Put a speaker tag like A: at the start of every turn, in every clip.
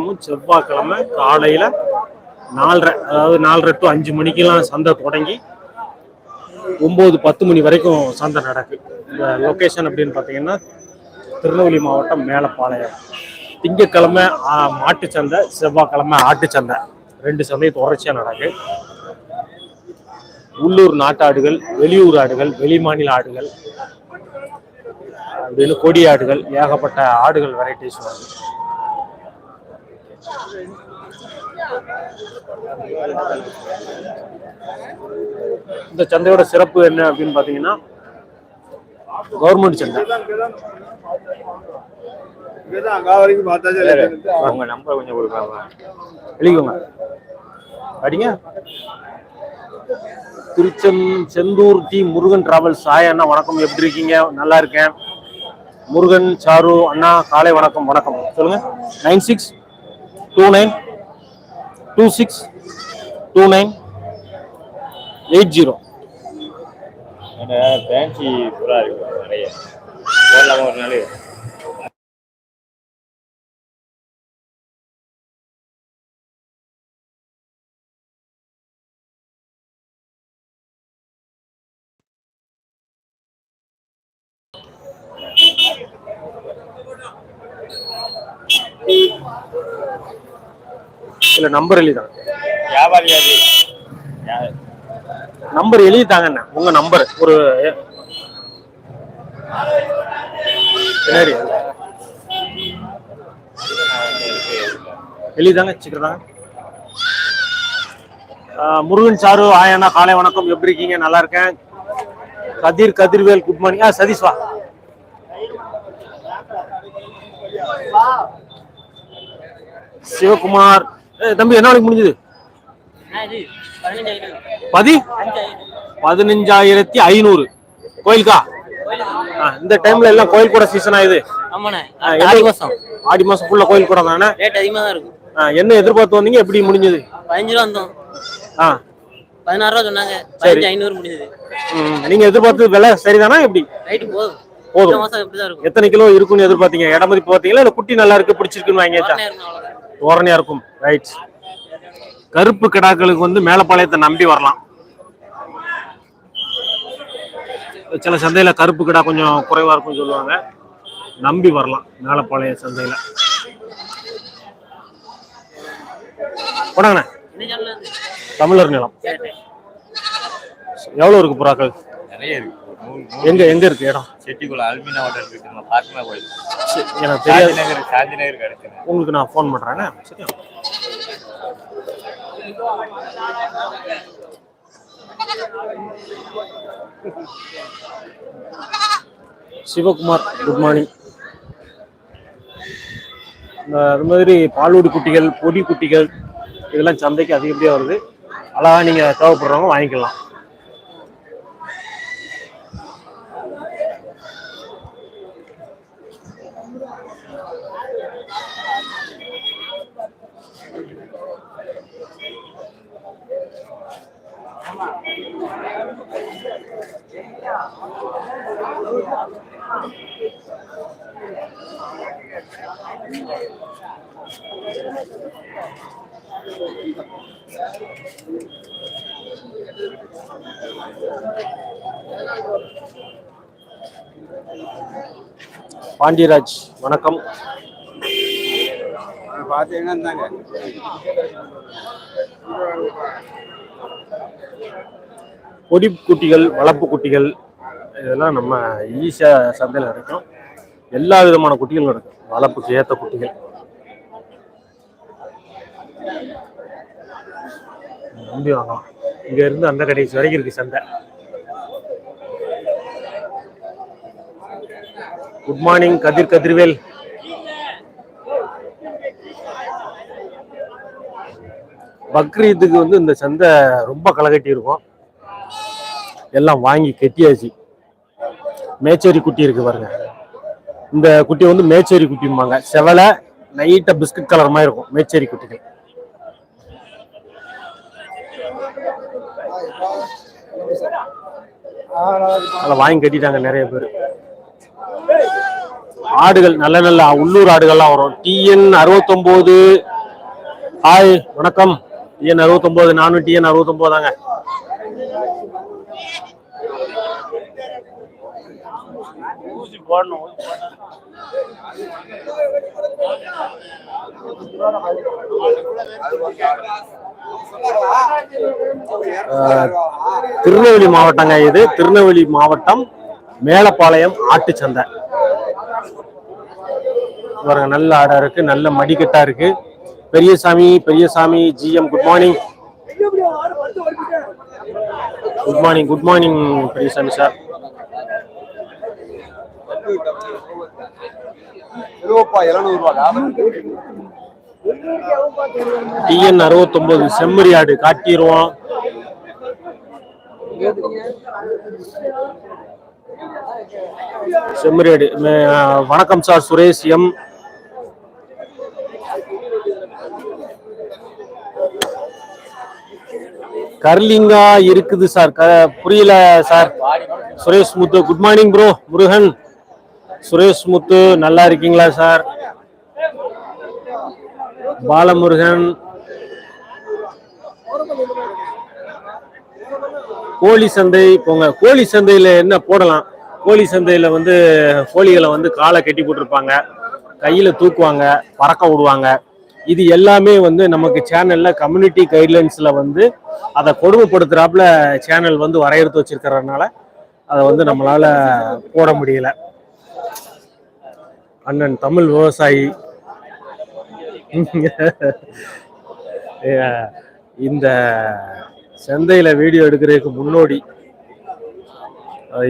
A: வாரமும் செவ்வாய்க்கிழமை காலையில் நாலரை அதாவது நாலரை டு அஞ்சு மணிக்கெல்லாம் சந்தை தொடங்கி ஒம்பது பத்து மணி வரைக்கும் சந்தை நடக்கு. இந்த லொக்கேஷன் அப்படின்னு பார்த்தீங்கன்னா திருநெல்வேலி மாவட்டம் மேலப்பாளையம். திங்கக்கிழமை மாட்டு சந்தை செவ்வாய்க்கிழமை ஆட்டு சந்தை. ரெண்டு சந்தையும் தொடர்ச்சியாக நடக்கு. உள்ளூர் நாட்டாடுகள் வெளியூர் ஆடுகள் வெளிமாநில ஆடுகள் அப்படின்னு கொடி ஆடுகள் ஏகப்பட்ட ஆடுகள் வெரைட்டிஸ் வருது இந்த சந்தையோட சிறப்பு என்ன அப்படின்னு பார்த்தீங்கன்னா கவர்மெண்ட் சந்தை.
B: உங்க நம்பர் கொஞ்சம் கொடுக்காம
A: எழுதிக்கோங்க. அடிங்க திருச்செந் செந்தூர் டி முருகன் டிராவல்ஸ் சாய் அண்ணா வணக்கம். எப்படி இருக்கீங்க? நல்லா இருக்கேன். முருகன் சாரு அண்ணா காலை வணக்கம் வணக்கம். சொல்லுங்க. Nine six two nine two six two nine eight zero
B: fancy புறா இருக்கு நிறைய. போடலாமா ஒரு நாள்
A: இல்ல நம்பர் எழுதிதாங்க
B: வியாபாரி
A: நம்பர் எழுதித்தாங்க அண்ணா உங்க நம்பர். ஒரு எழுதிதாங்க சீக்கிரம் முருகன் சாரு ஆயண்ணா காலை வணக்கம். எப்படி இருக்கீங்க? நல்லா இருக்கேன். கதிர் கதிர்வேல் குட் மார்னிங் ஆ சதீஷ் வா. சிவகுமார் தம்பி என்ன முடிஞ்சது? பதி? பதினஞ்சாயிரத்தி ஐநூறு. கோயிலுக்கா? இந்த டைம்ல எல்லாம் கோயில் கூட சீசன் ஆகுது.
C: ஆமாண்ணே.
A: ஆ, என்ன-
C: ஆடி மாசம்.
A: ஆடி மாசம் ஃபுல்லா கோயில் கூட தானே?
C: ரேட் அதிகமாக தான் இருக்கும்.
A: என்ன எதிர்பார்த்து வந்தீங்க? எப்படி முடிஞ்சது?
C: பதினஞ்சு ரூபா வந்தோம்.
A: ஆ.
C: பதினாறு ரூபா சொன்னாங்க. பதினஞ்சு ஐநூறு முடிஞ்சது.
A: நீங்க எதிர்பார்த்தது விலை சரிதானா எப்படி?
C: ரைட்டு போதும்.
A: போதும். எத்தனை கிலோ இருக்கும்னு எதிர்பார்த்தீங்க? இடமதிப்பு பார்த்தீங்களா? இல்ல குட்டி நல்லா இருக்கு பிடிச்சிருக்குன்னு வாங்கியாச்சா?
C: உடனே இருக்கும்.
A: ரைட் கருப்பு கிடாக்களுக்கு வந்து மேலப்பாளையத்தை நம்பி வரலாம். சில சந்தையில கருப்பு கிடா கொஞ்சம் குறைவா இருக்கும்னு சொல்லுவாங்க. நம்பி வரலாம் மேலப்பாளைய சந்தையில. போடாங்கண்ணே? தமிழர் நிலம். எவ்வளவு இருக்கு புறாக்கள்?
B: நிறைய இருக்கு.
A: எங்க எங்க இருக்கு இடம்?
B: செட்டிக்குள்ள அல்மினா ஹோட்டல் இருக்கு. நம்ம பாத்மா கோயில்
A: எனக்கு தெரியாது.
B: நகர் சாந்தி நகர் கிடைச்சுங்க
A: உங்களுக்கு நான் ஃபோன் பண்றேங்க சரியா சிவகுமார் குட் மார்னிங் அது மாதிரி பாலூடி குட்டிகள் பொடி குட்டிகள் இதெல்லாம் சந்தைக்கு அதிகப்படியாக வருது. அழகா நீங்க தேவைப்படுறவங்க வாங்கிக்கலாம். பாண்டியராஜ் வணக்கம்.
D: பார்த்தீங்கன்னா இருந்தாங்க
A: பொடி குட்டிகள் வளர்ப்பு குட்டிகள் இதெல்லாம் நம்ம ஈஸியாக சந்தையில் கிடைக்கும். எல்லா விதமான குட்டிகளும் கிடைக்கும். வளர்ப்புக்கு ஏற்ற குட்டிகள். நம்பி வாங்கலாம் இங்க இருந்து அந்த கடைசி வரைக்கும் இருக்கு சந்தை. Good morning Kathir Kathirvel. பக்ரீத்துக்கு வந்து இந்த சந்தை ரொம்ப களைகட்டி இருக்கும். எல்லாம் வாங்கி கெட்டியாச்சு. மேச்சேரி குட்டி இருக்கு பாருங்க. இந்த குட்டி வந்து மேச்சேரி குட்டிம்பாங்க. செவலை நைட்டா பிஸ்கட் கலர் மாதிரி இருக்கும். மேச்சேரி குட்டிகள். அதில் வாங்கி கட்டிட்டாங்க நிறைய பேர். ஆடுகள் நல்ல நல்ல உள்ளூர் ஆடுகள்லாம் வரும். டிஎன் அறுபத்தொம்போது. ஹாய் வணக்கம். டிஎன் அறுபத்தொம்போது நானும் டிஎன் ஊசி திருநெல்வேலி மாவட்டங்க இது. திருநெல்வேலி மாவட்டம் மேலப்பாளையம் ஆட்டு சந்தை பாருங்க நல்ல ஆடா இருக்கு நல்ல மடிக்கட்டா இருக்கு. Periyasamy Periyasamy GM good morning good morning good morning Periyasamy sir TN அறுபத்தொன்பது செம்மறி ஆடு காட்டிடுவோம் செம்மறி ஆடு மே- வணக்கம் சார் சுரேஷ் எம். கர்லிங்கா இருக்குது சார். க- புரியல sir. Suresh Muthu good morning bro Murugan. Suresh Muthu நல்லா இருக்கீங்களா சார்? பாலமுருகன். கோழி சந்தை போங்க. கோழி சந்தையில என்ன போடலாம்? கோழி சந்தையில வந்து கோழிகளை வந்து காலை கட்டி போட்டிருப்பாங்க. கையில தூக்குவாங்க பறக்க விடுவாங்க. இது எல்லாமே வந்து நமக்கு சேனல்ல கம்யூனிட்டி கைட்லைன்ஸ்ல வந்து அதை கொடுமைப்படுத்துறாப்புல சேனல் வந்து வரையறுத்து வச்சிருக்கறதுனால அதை வந்து நம்மளால போட முடியல. அண்ணன் தமிழ் விவசாயி. இந்த சந்தையில வீடியோ எடுக்கிறதுக்கு முன்னோடி.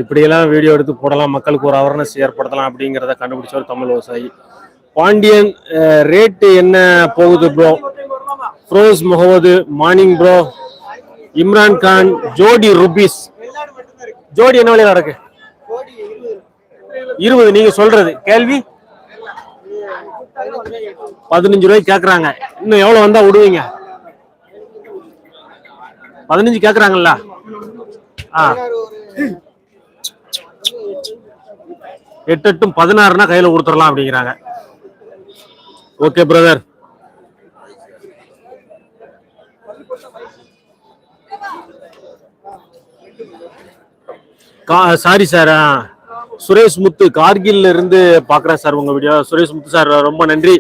A: இப்படியெல்லாம் வீடியோ எடுத்து போடலாம் மக்களுக்கு ஒரு அவேர்னஸ் ஏற்படுத்தலாம் அப்படிங்கிறத கண்டுபிடிச்ச ஒரு தமிழ் விவசாயி. பாண்டியன் ரேட்டு என்ன போகுது bro Feroz Mohammed morning bro Imran Khan ஜோடி ருபீஸ். ஜோடி என்ன விலையில இருக்கு இருபது நீங்க சொல்றது. கேள்வி? பதினஞ்சு ரூபாய்க்கு கேக்குறாங்க. இன்னும் எவ்வளவு வந்தா விடுவீங்க? பதினஞ்சு கேக்குறாங்கல்ல? ஆ. எட்டு எட்டும் பதினாறுனா கையில கொடுத்துடலாம் அப்படிங்கிறாங்க. Okay brother sorry sir Suresh Muthu கார்கில்ல இருந்து பாக்குறேன் சார் உங்க வீடியோ சுரேஷ் முத்து சார் ரொம்ப நன்றி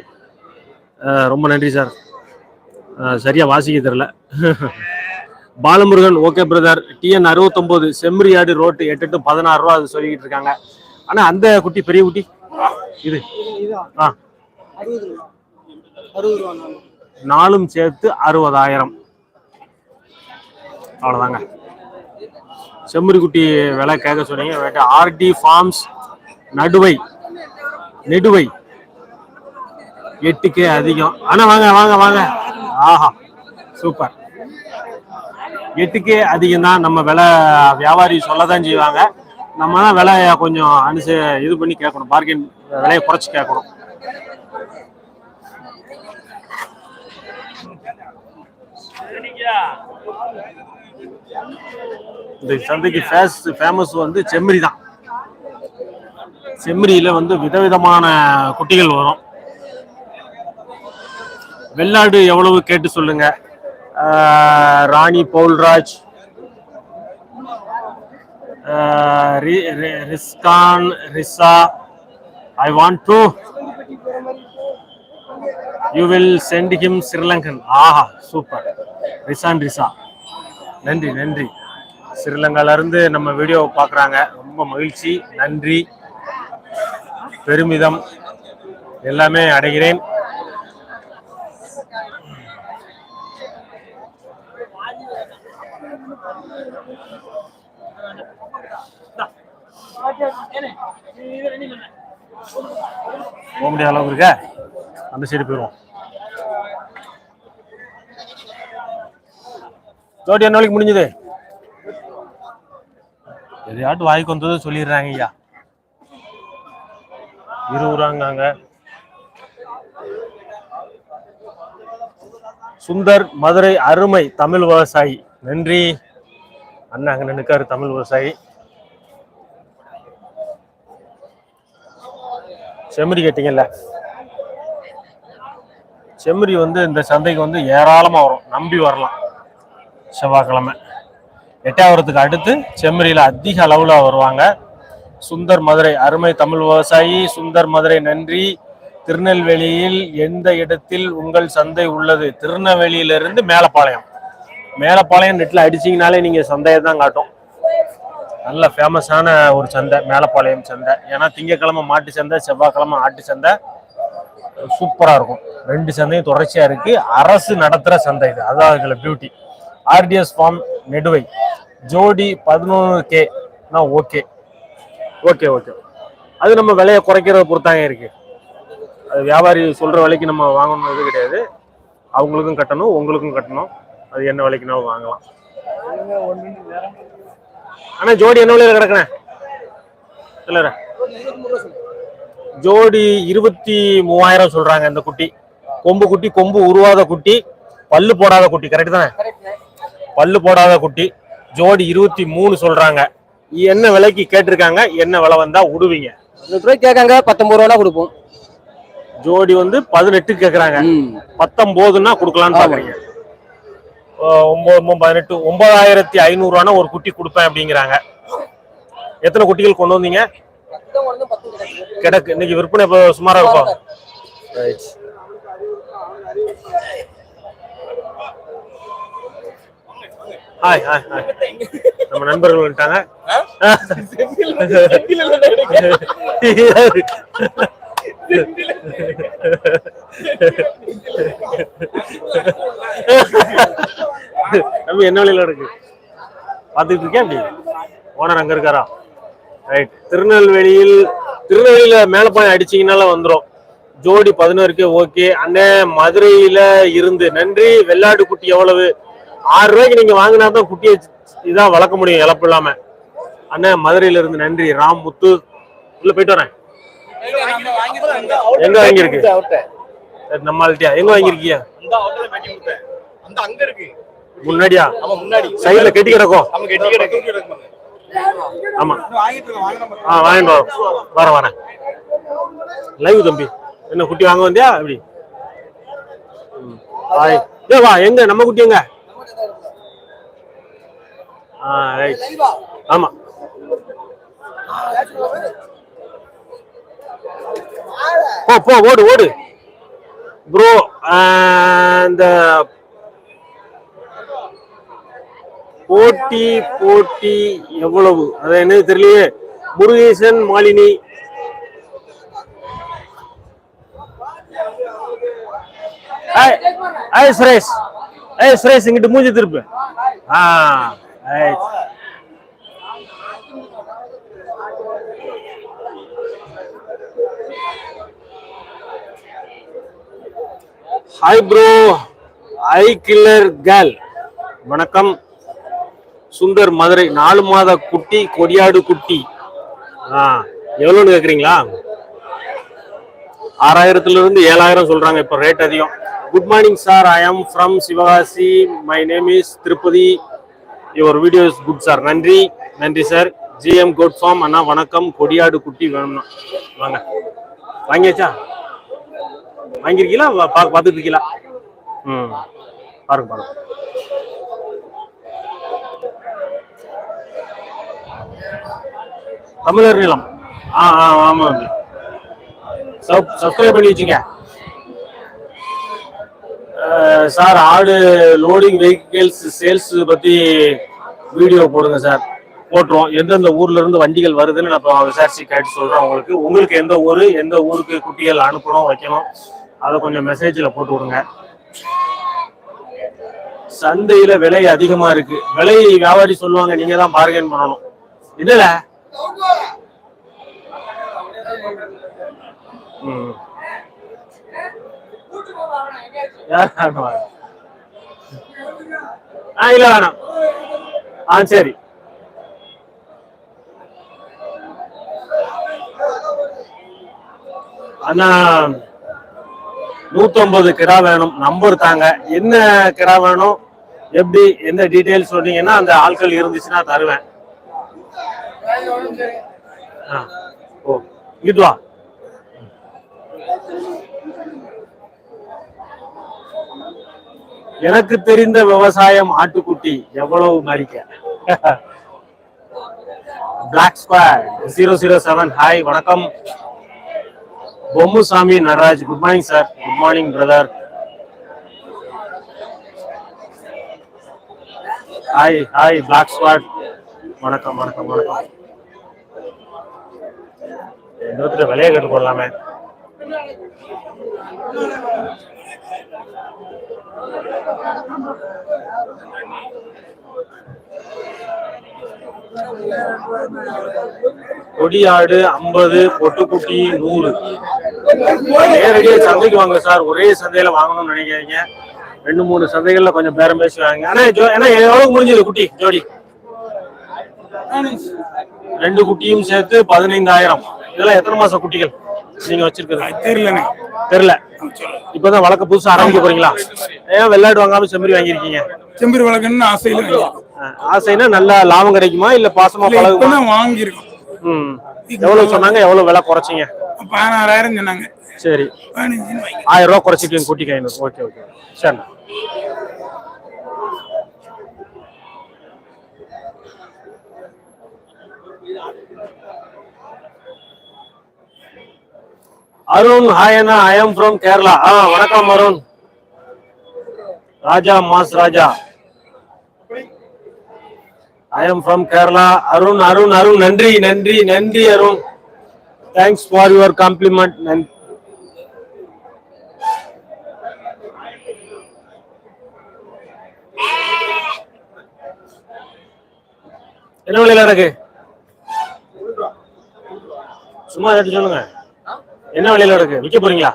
A: ரொம்ப நன்றி சார் சரியா வாசிக்க தெரியல பாலமுருகன் ஓகே பிரதர் டிஎன் அறுபத்தொம்போது செம்மறியாடு ரோட்டு எட்டு டு பதினாறு ரூபா அது சொல்லிக்கிட்டு இருக்காங்க. ஆனா அந்த குட்டி பெரிய குட்டி? இது. ஆ. நாலும் சேர்த்து அறுபதாயிரம். அவ்வளோதாங்க செம்மறி விலை கேட்க சொன்னீங்க. ஆர்டி ஃபார்ம்ஸ் நடுவை நெடுவை எட்டுக்கே அதிகம். ஆனா வாங்க வாங்க வாங்க. ஆஹா சூப்பர். எட்டுக்கே அதிகம் தான் நம்ம விலை வியாபாரி சொல்ல தான் செய்வாங்க. நம்ம தான் விலை கொஞ்சம் அனுச இது பண்ணி கேட்கணும். பார்கெயின் விலையை குறைச்சி கேட்கணும். இந்த சந்தைக்கு ஃபேஸ் ஃபேமஸ் வந்து செம்மறி தான். செம்மறியில வந்து விதவிதமான குட்டிகள் வரும். வெள்ளாடு எவ்வளவு கேட்டு சொல்லுங்க. Rani Paulraj Riskan Risa I want to you will send him Sri Lankan Aha super Rizan Risa நன்றி நன்றி. ஸ்ரீலங்கால இருந்து நம்ம வீடியோ பார்க்குறாங்க. ரொம்ப மகிழ்ச்சி நன்றி பெருமிதம். எல்லாமே அடைகிறேன். போக முடியாத அளவுக்கு இருக்க? அந்த சைடு போயிடுவோம். ஜோடி என்ன நாளைக்கு முடிஞ்சது? எதையாட்டு வாய்க்கு வந்தது சொல்லிடுறாங்க ஐயா. இருபது ரூபாங்காங்க சுந்தர் மதுரை அருமை தமிழ் விவசாயி. நன்றி. அண்ணா அங்க நினைக்காரு தமிழ் விவசாயி. செம்மறி கேட்டீங்கல்ல? செம்மறி வந்து இந்த சந்தைக்கு வந்து ஏராளமா வரும். நம்பி வரலாம். செவ்வாய்க்கிழமை. எட்டாவரத்துக்கு அடுத்து செம்மறியில் அதிக அளவில் வருவாங்க. சுந்தர் மதுரை அருமை தமிழ் விவசாயி சுந்தர் மதுரை நன்றி. திருநெல்வேலியில் எந்த இடத்தில் உங்கள் சந்தை உள்ளது? திருநெல்வேலியிலிருந்து மேலப்பாளையம். மேலப்பாளையம் நெட்டில் அடிச்சிங்கனாலே நீங்கள் சந்தையை தான் காட்டும். நல்ல ஃபேமஸான ஒரு சந்தை மேலப்பாளையம் சந்தை. ஏன்னா திங்கக்கிழமை மாட்டு சந்தை செவ்வாய்க்கிழமை ஆட்டு சந்தை. சூப்பராக இருக்கும். ரெண்டு சந்தையும் தொடர்ச்சியாக இருக்குது அரசு நடத்துகிற சந்தை இது. அதான் இதுல பியூட்டி ஆர்டிஎஸ் ஃபார்ம் நெடுவை. ஜோடி பதினொன்று கே ஓகே ஓகே ஓகே அது நம்ம விலையை குறைக்கிறத பொறுத்தாங்க இருக்கு. அது வியாபாரி சொல்ற விலைக்கு நம்ம வாங்கணும்னு கிடையாது. அவங்களுக்கும் கட்டணும் உங்களுக்கும் கட்டணும். அது என்ன விலைக்குனாலும் வாங்கலாம். அண்ணா ஜோடி என்ன விலையில கிடக்குண்ணே? இல்ல ஜோடி இருபத்தி மூவாயிரம் சொல்றாங்க இந்த குட்டி. கொம்பு குட்டி கொம்பு உருவாத குட்டி பல்லு போடாத குட்டி கரெக்ட் தானே? பல்லு போடாத குட்டி. ஜோடி இருபத்தி மூணு சொல்றாங்க. என்ன விலைக்கு கேட்டிருக்காங்க? என்ன விலை வந்தா விடுவீங்க
E: பதினெட்டு ரூபாய் கேட்காங்க பத்தொன்பது ரூபா கொடுப்போம்.
A: ஜோடி வந்து பதினெட்டு கேக்குறாங்க பத்தொன்பதுன்னா கொடுக்கலாம்னு
E: ஆமா.
A: பாக்குறீங்க ஒன்பது பதினெட்டு ஒன்பதாயிரத்தி ஐநூறுவானா ஒரு குட்டி கொடுப்பேன் அப்படிங்கிறாங்க. எத்தனை குட்டிகள் கொண்டு வந்தீங்க? கிடக்கு. இன்னைக்கு விற்பனை இப்போ சுமாரா இருக்கும் Right. ஹாய் ஹாய் ஹாய் நம்ம நண்பர்கள் வந்துட்டாங்க. நம்ம என்ன வழியில இருக்கு? பாத்துக்கிட்டு இருக்கேன் ஓனர் அங்க இருக்காரா? ரைட் திருநெல்வேலியில் திருநெல்வேலியில மேலப்பாயம் அடிச்சீங்கனால வந்துரும். ஜோடி பதினோருக்கு ஓகே. அண்ணே மதுரையில இருந்து. நன்றி. வெள்ளாடு குட்டி எவ்வளவு? ஆறு ரூபாய்க்கு நீங்க வாங்கினா தான் குட்டியை இதான் வளர்க்க முடியும் இழப்பு இல்லாம. அண்ணே மதுரையில இருந்து நன்றி. ராம் முத்து. உள்ள போயிட்டு வரேன். எங்க வாங்கியிருக்கு? சரி, எங்க வாங்கியிருக்கீங்க முன்னாடியா?
D: ஆமா
A: சைடுல கெட்டி கிடக்கும். ஆமா.
D: வாங்கிட்டு
A: ஆ வாங்கிட்டு வரேன் வரேன் லைவ் தம்பி. என்ன குட்டி வாங்க வந்தியா? அப்படி ஏ வா எங்க? நம்ம குட்டி எங்க? ஆ ரைட் ஆமா. போ போ ஓடு ஓடு. ப்ரோ இந்த போட்டி போட்டி எவ்வளவு? அது என்னது தெரியலையே. முருகேசன் மாலினி. ஐ சுரேஷ். ஐ சுரேஷ் இங்கிட்டு மூஞ்சி திருப்பு. ஆ. Hi bro I killer girl வணக்கம். சுந்தர் மதுரை நாலு மாத குட்டி கொடியாடு குட்டி. ஆ எவ்வளோன்னு கேட்குறீங்களா ஆறாயிரத்துல இருந்து ஏழாயிரம் சொல்றாங்க இப்போ ரேட் அதிகம். Good morning sir I am from Sivakasi my name is Tirupati your video is good sir நன்றி. நன்றி சார் ஜிஎம் குட் ஃபார்ம் அண்ணா வணக்கம். கொடியாடு குட்டி வேணும்னா. வாங்க. வாங்கியாச்சா? வாங்கியிருக்கீங்களா? பா பார்த்துட்டு இருக்கீங்களா ம். பாருங்க பாருங்க. தமிழர் நிலம். ஆ ஆ சப் சப்ஸ்கிரைப் பண்ணி வச்சுங்க. சார் ஆடு லோடிங் வெஹிக்கிள்ஸ் சேல்ஸ் பத்தி வீடியோ போடுங்க சார். போட்டுருவோம். எந்தெந்த ஊர்ல இருந்து வண்டிகள் வருதுன்னு நான் இப்போ விசாரிச்சு கேட்டு சொல்றேன் உங்களுக்கு. உங்களுக்கு எந்த ஊரு எந்த ஊருக்கு குட்டிகள் அனுப்பணும் வைக்கணும் அதை கொஞ்சம் மெசேஜ்ல போட்டு விடுங்க. சந்தையில விலை அதிகமா இருக்கு. விலை வியாபாரி சொல்லுவாங்க நீங்க தான் பார்கெயின் பண்ணணும். இல்லல ம். யார் ஆ இல்ல வேணாம். ஆ சரி. அண்ணா நூத்தொன்பது கிடா வேணும். நம்பர் தாங்க. என்ன கிடா வேணும்? எப்படி? எந்த டீட்டெயில் சொன்னீங்கன்னா அந்த ஆட்கள் இருந்துச்சுன்னா தருவேன். ஓ இங்கிட்டு எனக்கு தெரிந்த விவசாயம் ஆட்டுக்குட்டி. எவ்வளவு மறிக்க? Black square zero zero seven hi வணக்கம். Bommusamy Nataraj good morning sir good morning brother hi hi black squad வணக்கம் வணக்கம் வணக்கம். இன்னொருத்தர் விலையை கட்டு போடலாமே கொடியாடு ஐம்பது பொட்டுக்குட்டி நூறு. நேரடியாக சந்தைக்கு வாங்க சார். ஒரே சந்தையில வாங்கணும்னு நினைக்கிறீங்க ரெண்டு மூணு சந்தைகள்ல கொஞ்சம் பேரம் பேசி வாங்க ஆனா ஏன்னா எவ்வளவு முடிஞ்சது குட்டி? ஜோடி. ரெண்டு குட்டியும் சேர்த்து பதினைந்தாயிரம். இதெல்லாம் எத்தனை மாசம் குட்டிகள்? நீங்க வச்சிருக்கிறது?
F: தெரியலண்ணே.
A: தெரியல. இப்பதான் வழக்க புதுசா ஆரம்பிக்க போறீங்களா? ஏன் வெள்ளாடு வாங்காம செம்மறி வாங்கியிருக்கீங்க?
F: செம்பரி வழக்குன்னு ஆசையில
A: ஆசைன்னா நல்லா லாபம் கிடைக்குமா? இல்ல பாசமா பழகுமா?
F: வாங்கியிருக்கோம்.
A: ம். எவ்வளவு சொன்னாங்க? எவ்வளவு விலை குறைச்சிங்க?
F: பதினாறாயிரம் சொன்னாங்க.
A: சரி. ஆயிரம் ரூபாய் குறைச்சிட்டு குட்டிக்கு ஐநூறு ஓகே ஓகே. சரி அருண் ஹாய் அண்ணா. ஐ எம் ஃப்ரம் கேரளா ஆ வணக்கம் Arun. Raja mass Raja. I am from Kerala Arun Arun Arun. நன்றி நன்றி நன்றி Arun. Thanks for your compliment நன்றி என்ன விலையில இருக்கு? சும்மா எடுத்து சொல்லுங்க. என்ன விலையில இருக்கு? விற்க போறீங்களா?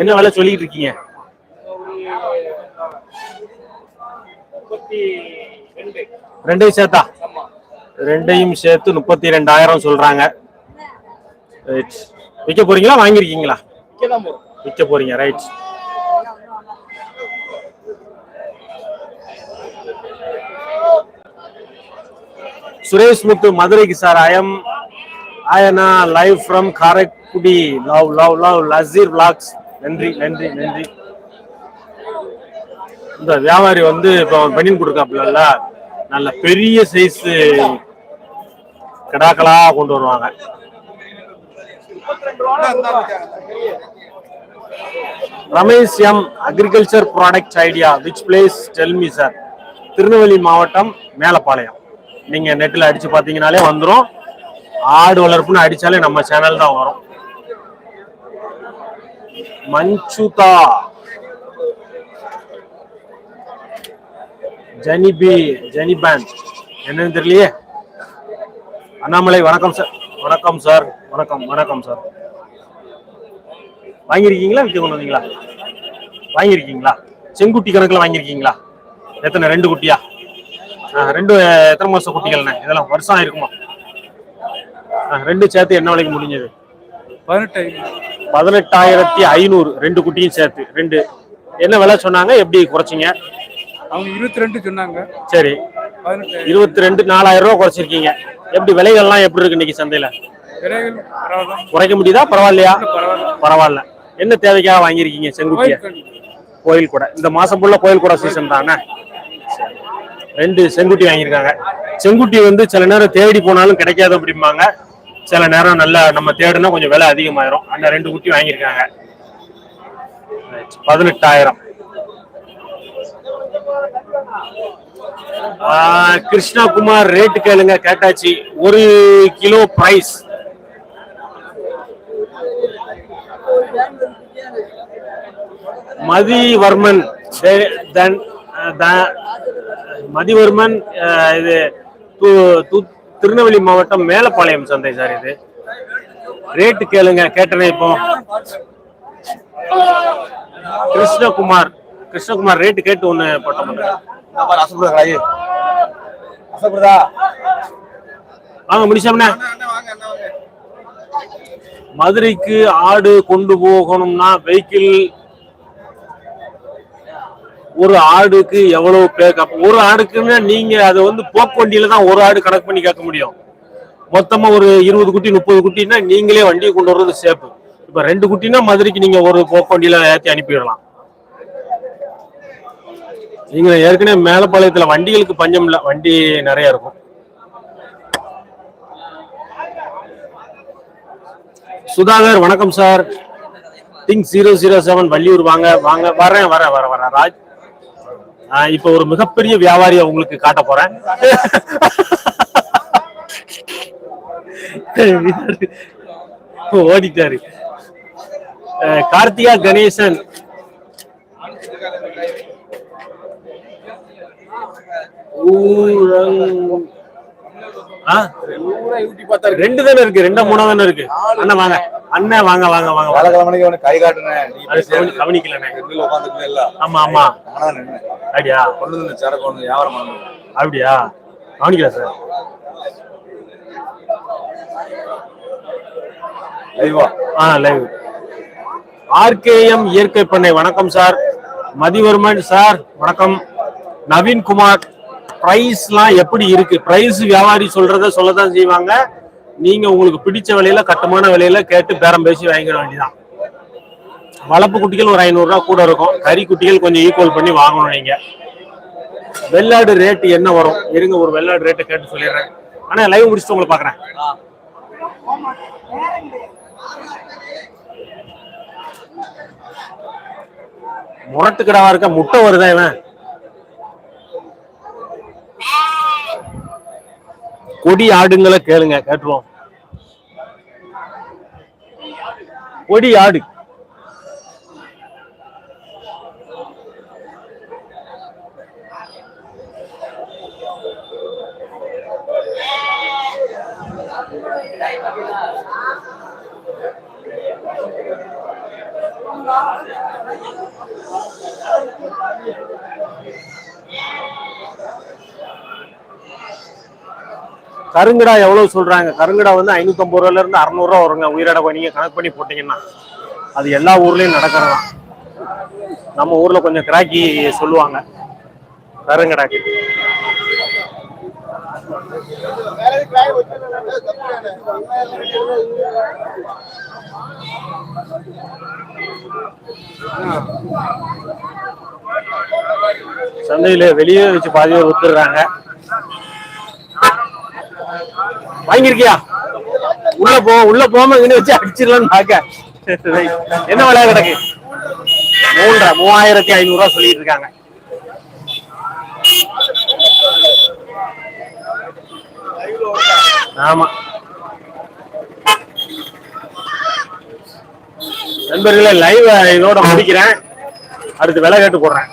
A: என்ன விலை சொல்லிட்டு இருக்கீங்க? ரெண்டையும் சேர்த்தா? ரெண்டையும் சேர்த்து முப்பத்தி ரெண்டாயிரம் சொல்றாங்க. விற்க போறீங்களா? வாங்கியிருக்கீங்களா? விற்க போறீங்க. ரைட் சுரேஷ் முத்து மதுரைக்கு sir I'm Ayana live from Karaikudi. Love love love. Laseer blacks நன்றி நன்றி நன்றி. இந்த வியாபாரி வந்து இப்போ பனியன் கொடுக்காப்புல நல்ல பெரிய சைஸ் கிடாக்களா கொண்டு வருவாங்க. Ramesh M agriculture product idea which place tell me sir Tirunelveli மாவட்டம் மேலப்பாளையம். நீங்க நெட்டில் அடிச்சு பார்த்தீங்கனாலே வந்துடும் ஆடு வளர்ப்புன்னு அடிச்சாலே நம்ம சேனல் தான் வரும். மஞ்சுதா ஜனிபி ஜனிபேன் என்னன்னு தெரியலையே? அண்ணாமலை வணக்கம் சார் வணக்கம் சார் வணக்கம் வணக்கம் சார் வாங்கியிருக்கீங்களா? விற்க கொண்டு வந்தீங்களா? வாங்கியிருக்கீங்களா? செங்குட்டி கணக்கில் வாங்கியிருக்கீங்களா? எத்தனை? ரெண்டு குட்டியா? ரெண்டு எத்தனை மாசம் குட்டிகள்ண்ணே? இதெல்லாம் வருஷம் இருக்குமா ரெண்டு சேர்த்து என்ன விலைக்கு முடிஞ்சது?
F: பதினெட்டு.
A: பதினெட்டாயிரத்தி ஐநூறு ரெண்டு குட்டியும் சேர்த்து ரெண்டு. என்ன விலை சொன்னாங்க? எப்படி குறைச்சிங்க?
F: அவங்க இருபத்தி ரெண்டு சொன்னாங்க.
A: சரி. இருபத்தி ரெண்டு நாலாயிரம் ரூபாய் குறைச்சிருக்கீங்க. எப்படி விலைகள்லாம் எப்படி இருக்கு இன்னைக்கு சந்தையில? குறைக்க முடியுதா? பரவாயில்லையா?
F: பரவாயில்ல.
A: என்ன தேவைக்காக வாங்கியிருக்கீங்க செங்குட்டிய? கோயில் கூட. இந்த மாசம் ஃபுல்லா கோயில் கூட சீசன் தானே. ரெண்டு செங்குட்டி வாங்கியிருக்காங்க. செங்குட்டி வந்து சில நேரம் தேடி போனாலும் கிடைக்காது அப்படிம்பாங்க. சில நேரம் நல்லா நம்ம தேடுனா கொஞ்சம் விலை அதிகமாயிரும். அந்த ரெண்டு குட்டி வாங்கியிருக்காங்க. பதினெட்டாயிரம். கிருஷ்ணகுமார் ரேட்டு கேளுங்க கேட்டாச்சு. ஒரு கிலோ பிரைஸ் மதிவர்மன் தே- தன்- மதிவர்மன் இது திருநெல்வேலி மாவட்டம் மேலப்பாளையம் சந்தை சார் இது. ரேட்டு கேளுங்க கேட்டனே இப்போ. கிருஷ்ணகுமார் கிருஷ்ணகுமார் ரேட்டு கேட்டு ஒண்ணு போட்டோம். வாங்க முடிச்சாம்ண்ணே மதுரைக்கு ஆடு கொண்டு போகணும்னா வெஹிக்கிள் ஒரு ஆடுக்கு எவ்வளவு பே ஒரு ஆடுக்குன்னா நீங்க அதை வந்து போக்கு வண்டியில தான் ஒரு ஆடு கணக்கு பண்ணி கேட்க முடியும். மொத்தமா ஒரு இருபது குட்டி முப்பது குட்டின்னா நீங்களே வண்டியை கொண்டு வர்றது சேஃபு இப்ப ரெண்டு குட்டினா மதுரைக்கு நீங்க ஒரு போக்கொண்டியில ஏற்றி அனுப்பிடலாம். நீங்க ஏற்கனவே மேலப்பாளையத்துல வண்டிகளுக்கு பஞ்சம் இல்லை வண்டி நிறைய இருக்கும். சுதாகர் வணக்கம் sir. Think zero zero seven Valliyur வாங்க வாங்க வரேன் வரேன் வரேன் வரேன். ராஜ் இப்ப ஒரு மிகப்பெரிய வியாபாரியை உங்களுக்கு காட்ட போறேன். ஓடிட்டாரு. கார்த்திகா கணேசன். ஊரங்- ரெண்டு தானே இருக்கு. ரெண்டா மூணா தானே இருக்கு. அண்ணன் வாங்க. அண்ணன் வாங்க வாங்க வாங்க வாங்க.
G: அவனுக்கு கை காட்டுனேன்
A: கவனிக்கலண்ணே.
G: உட்காந்துக்கல இல்ல.
A: ஆமா ஆமா. அப்படியா?
G: கொண்டு வந்து சரக்கு ஒன்று வியாபாரம் பண்ணணும்
A: அப்படியா? கவனிக்கல சார்.
G: லைவா
A: ஆ லைவ் ஆர்கேஎம் இயற்கை பண்ணை. வணக்கம் சார். மதிவர்மன் சார். வணக்கம். நவீன்குமார். ப்ரைஸ்லாம் எப்படி இருக்கு? ப்ரைஸ் வியாபாரி சொல்றத சொல்லதான் செய்வாங்க. நீங்க உங்களுக்கு பிடிச்ச விலையில கட்டுமான விலையில கேட்டு பேரம் பேசி வாங்கிட வேண்டியதான் வளர்ப்பு குட்டிகள் ஒரு ஐநூறுரூவா கூட இருக்கும். கறி குட்டிகள் கொஞ்சம் ஈக்குவல் பண்ணி வாங்கணும் நீங்க. வெள்ளாடு ரேட்டு என்ன வரும்? இருங்க ஒரு வெள்ளாடு ரேட்டை கேட்டு சொல்லிடுறேன். ஆனா லைவ் முடிச்சுட்டு உங்களை பாக்குறேன் முரட்டு கிடாவா இருக்க முட்டை வருதா இவன்? கொடி ஆடுங்களை கேளுங்க கேட்டுருவோம். கொடி ஆடு. கருங்கடா எவ்வளவு சொல்றாங்க? கருங்கடா வந்து ஐநூத்தம்பது ரூபாயில இருந்து அறுநூறு ரூபா வருங்க. உயிரிட நீங்க கணக்கு பண்ணி போட்டீங்கன்னா. அது எல்லா ஊர்லயும் நடக்கிறதா? நம்ம ஊர்ல கொஞ்சம் கிராக்கி சொல்லுவாங்க. கருங்கடாக்கு சந்தையில வெளியே வச்சு பாதி பேர் வித்துடுறாங்க வாங்கிருக்கியா உள்ள போ உள்ள போகாம இங்க வச்சு அடிச்சிடலாம்னு பாக்க என்ன விலை கிடக்கு? மூன்றரை மூவாயிரத்தி ஐநூறு ரூபா சொல்லிட்டு இருக்காங்க ஆமா. நண்பர்களே லைவ் இதோட முடிக்கிறேன். அடுத்து விலை கேட்டு போடுறேன்.